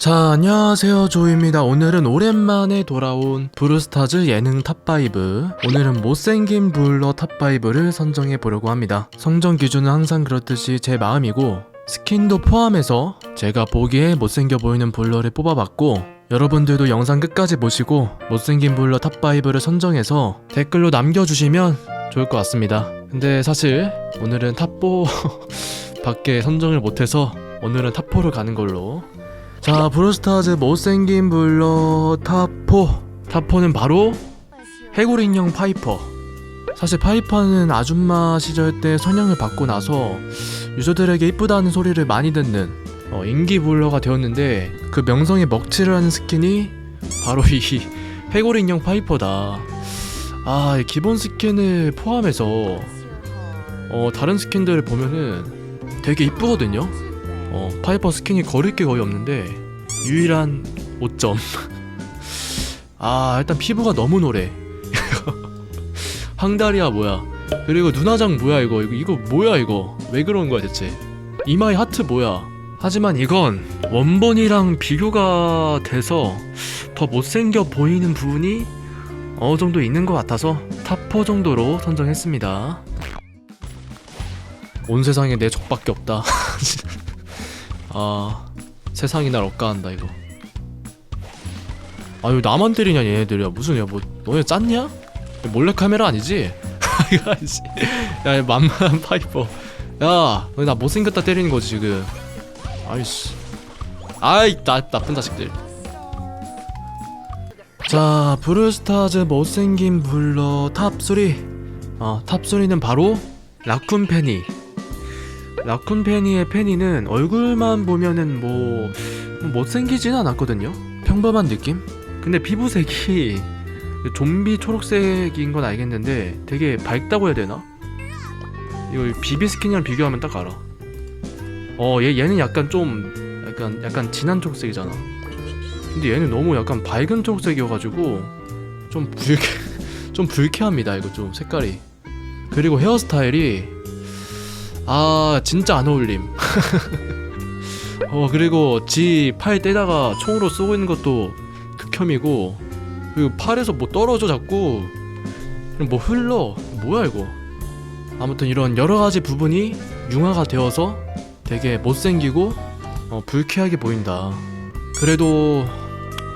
자, 안녕하세요. 조입니다. 오늘은 오랜만에 돌아온 브루스타즈 예능 탑5. 오늘은 못생긴 불러 탑5를 선정해 보려고 합니다. 성정 기준은 항상 그렇듯이 제 마음이고, 스킨도 포함해서 제가 보기에 못생겨 보이는 불러를 뽑아봤고, 여러분들도 영상 끝까지 보시고, 못생긴 불러 탑5를 선정해서 댓글로 남겨주시면 좋을 것 같습니다. 근데 사실, 오늘은 탑4 밖에 선정을 못해서, 오늘은 탑4를 가는 걸로 자 브루스타즈 못생긴 불러 탑4 탑4는 바로 해골 인형 파이퍼. 사실 파이퍼는 아줌마 시절 때 선영을 받고 나서 유저들에게 이쁘다는 소리를 많이 듣는 어, 인기 불러가 되었는데 그 명성에 먹칠을 하는 스킨이 바로 이 해골 인형 파이퍼다. 아이 기본 스킨을 포함해서 어, 다른 스킨들을 보면은 되게 이쁘거든요 어, 파이퍼 스킨이 거릴 게 거의 없는데 유일한 오점. 아 일단 피부가 너무 노래. 황다리아 뭐야? 그리고 눈화장 뭐야 이거 이거 이거 뭐야 이거 왜 그런 거야 대체? 이마에 하트 뭐야? 하지만 이건 원본이랑 비교가 돼서 더 못생겨 보이는 부분이 어느 정도 있는 것 같아서 탑4 정도로 선정했습니다. 온 세상에 내 적밖에 없다. 아 세상이 날 억까한다 이거. 아유 나만 때리냐 얘네들이야. 무슨 야뭐 너네 짰냐? 몰래카메라 아니지? 야 만만한 파이퍼. 야너 나 못생겼다 때리는 거지 지금. 아이씨. 아이 나, 나쁜 자식들. 자 브루스타즈 못생긴 불러 탑3 어 탑3는 바로 라쿤 페니 라쿤 페니의 페니는 얼굴만 보면은 뭐, 뭐 못생기진 않았거든요. 평범한 느낌? 근데 피부색이 좀비 초록색인 건 알겠는데 되게 밝다고 해야 되나? 이거 비비 스킨이랑 비교하면 딱 알아. 어, 얘 얘는 약간 좀 약간 약간 진한 초록색이잖아. 근데 얘는 너무 약간 밝은 초록색이어가지고 좀 불쾌 좀 불쾌합니다. 이거 좀 색깔이. 그리고 헤어스타일이 아 진짜 안 어울림. 어 그리고 지 팔 떼다가 총으로 쏘고 있는 것도 극혐이고 그리고 팔에서 뭐 떨어져 자꾸 뭐 흘러? 뭐야 이거? 아무튼 이런 여러 가지 부분이 융화가 되어서 되게 못생기고 어, 불쾌하게 보인다. 그래도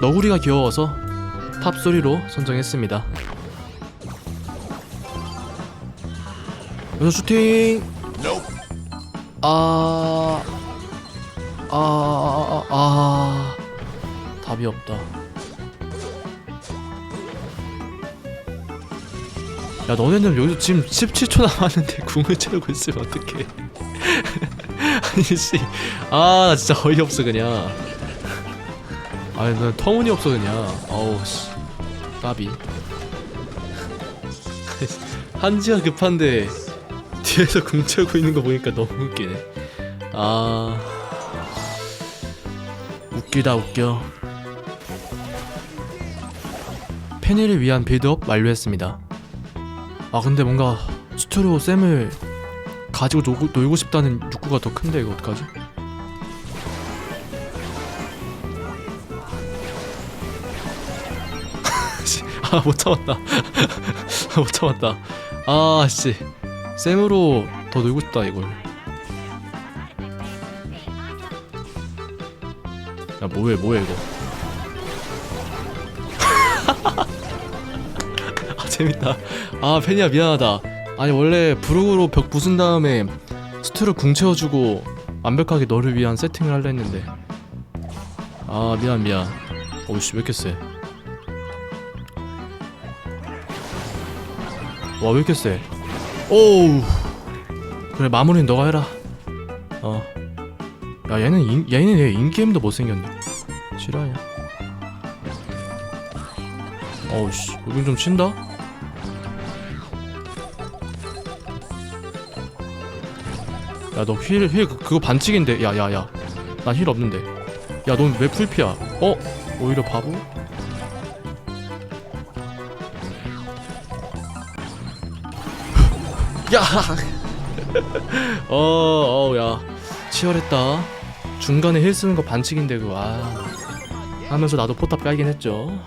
너구리가 귀여워서 탑소리로 선정했습니다. 여기서 슈팅 아, 아, 아, 아, 답이 없다. 야, 너네는 여기서 지금 17초 남았는데 궁을 채우고 있으면 어떡해. 아니, 씨. 아, 나 진짜 어이없어, 그냥. 아니, 나 터무니없어, 그냥. 어우, 씨. 까비. 한지가 급한데 뒤에서 궁 채우고 있는 거 보니까 너무 웃기네. 아 웃기다 웃겨. 페니를 위한 빌드업 완료했습니다. 아 근데 뭔가 스투로 쌤을 가지고 놀고, 놀고 싶다는 욕구가 더 큰데 이거 어떡하지? 아 못 참았다. 못 참았다. 아 씨. 쌤으로 더 놀고 싶다 이걸. 야 뭐해 뭐해 이거? 아 재밌다. 아 팬이야 미안하다. 아니 원래 브룩으로 벽 부순 다음에 스투를 궁 채워주고 완벽하게 너를 위한 세팅을 하려 했는데. 아 미안 미안. 오씨 왜 이렇게 세 와 왜 이렇게 세 오우. 그래 마무리는 너가 해라. 어 야 얘는 인, 얘는 얘 인게임도 못생겼네. 실화야. 어우씨. 여긴 좀 친다? 야너휠휠 그거 반칙인데. 야야야. 난 힐 없는데. 야 넌 왜 풀피야? 어? 오히려 바보? 야! 어, 어, 야. 치열했다. 중간에 힐 쓰는 거 반칙인데 그거 아 하면서 나도 포탑 깔긴 했죠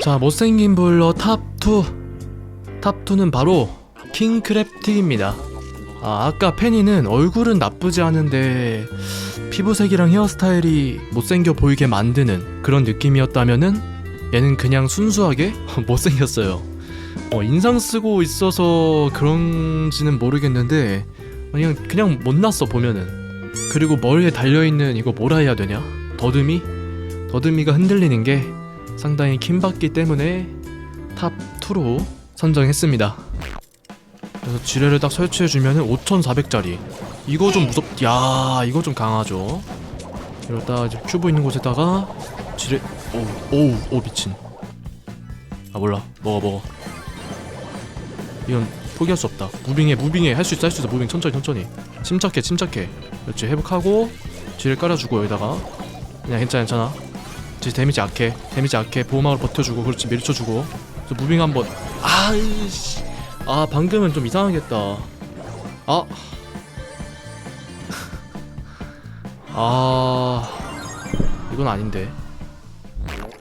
자 못생긴 불러 탑2 탑2는 바로 킹크랩틱입니다 아 아까 페니는 얼굴은 나쁘지 않은데 피부색이랑 헤어스타일이 못생겨 보이게 만드는 그런 느낌이었다면은 얘는 그냥 순수하게 못생겼어요 어, 인상 쓰고 있어서 그런지는 모르겠는데 그냥 그냥 못났어 보면은. 그리고 머리에 달려있는 이거 뭐라 해야 되냐? 더듬이? 더듬이가 흔들리는 게 상당히 킴받기 때문에 탑 2로 선정했습니다. 그래서 지뢰를 딱 설치해주면은 5400짜리. 이거 좀 무섭 야 이거 좀 강하죠? 이러다 이제 큐브 있는 곳에다가 지뢰 오우 오우 오 미친. 아 몰라. 먹어 먹어 이건 포기할 수 없다. 무빙해 무빙해. 할 수 있어 할 수 있어. 무빙 천천히 천천히. 침착해 침착해. 그렇지. 회복하고 지뢰 깔아주고 여기다가. 그냥 괜찮아 괜찮아. 이제 데미지 약해. 데미지 약해. 보호막으로 버텨주고 그렇지. 밀쳐주고. 그래서 무빙 한번. 아이씨. 아 방금은 좀 이상하겠다. 아. 아. 이건 아닌데.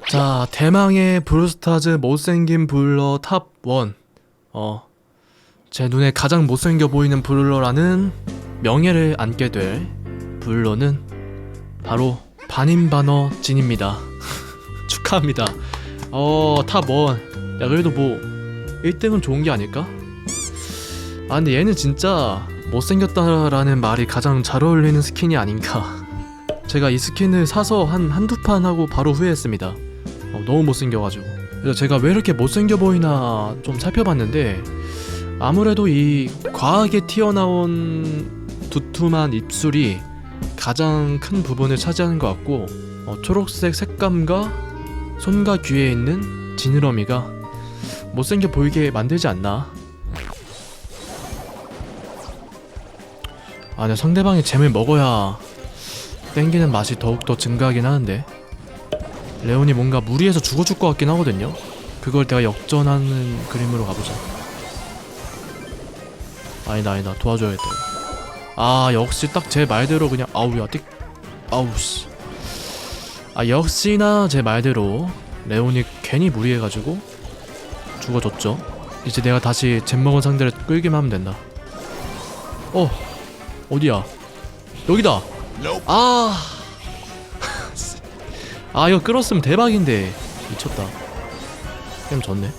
자 대망의 브루스타즈 못생긴 블러 탑 1 어, 제 눈에 가장 못생겨 보이는 블러라는 명예를 안게 될 블러는 바로 반인반어 진입니다. 축하합니다. 어, 탑1. 야, 그래도 뭐, 1등은 좋은 게 아닐까? 아, 근데 얘는 진짜 못생겼다라는 말이 가장 잘 어울리는 스킨이 아닌가. 제가 이 스킨을 사서 한 한두 판 하고 바로 후회했습니다. 어, 너무 못생겨가지고. 그래서 제가 왜 이렇게 못생겨 보이나 좀 살펴봤는데 아무래도 이 과하게 튀어나온 두툼한 입술이 가장 큰 부분을 차지하는 것 같고 어, 초록색 색감과 손과 귀에 있는 지느러미가 못생겨 보이게 만들지 않나 아 근데 상대방이 잼을 먹어야 땡기는 맛이 더욱더 증가하긴 하는데 레온이 뭔가 무리해서 죽어줄 것 같긴 하거든요. 그걸 내가 역전하는 그림으로 가보자. 아니다 아니다 도와줘야겠다. 아 역시 딱 제 말대로 그냥 아우야 띡 아우 씨. 아 역시나 제 말대로 레온이 괜히 무리해가지고 죽어줬죠. 이제 내가 다시 잼 먹은 상대를 끌기만 하면 된다. 어 어디야? 여기다. 아. 아 이거 끌었으면 대박인데 미쳤다 게임 졌네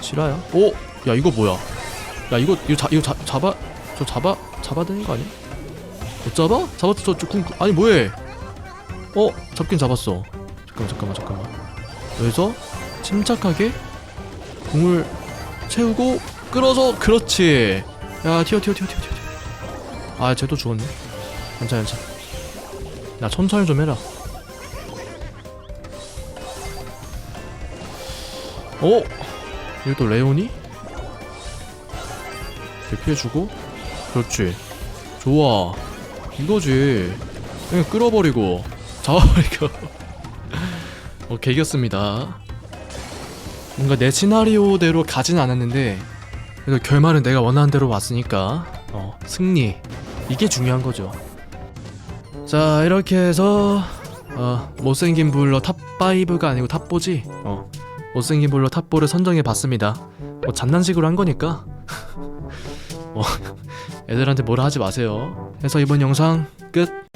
실화야? 오! 야 이거 뭐야 야 이거 이거 자, 이거 자, 잡아 저 잡아 잡아야 되는 거 아니야? 못 잡아? 잡았어 저, 저 궁, 아니 뭐해 어? 잡긴 잡았어 잠깐만 잠깐만 잠깐만 여기서 침착하게 궁을 채우고 끌어서 그렇지 야 튀어 튀어 튀어 튀어 튀어 아 쟤도 죽었네 괜찮아 괜찮아 나 천천히 좀 해라 어? 여기 또 레온이? 대피해주고? 그렇지. 좋아. 이거지. 그냥 끌어버리고. 잡아버리고. 오케이 이겼습니다. 뭔가 내 시나리오대로 가진 않았는데 그래도 결말은 내가 원하는 대로 왔으니까. 어 승리. 이게 중요한 거죠. 자 이렇게 해서 어 못생긴 불러 탑5가 아니고 탑4지? 어. 못생긴 볼로 탑볼을 선정해 봤습니다. 뭐 장난식으로 한 거니까. 뭐 애들한테 뭐라 하지 마세요. 해서 이번 영상 끝.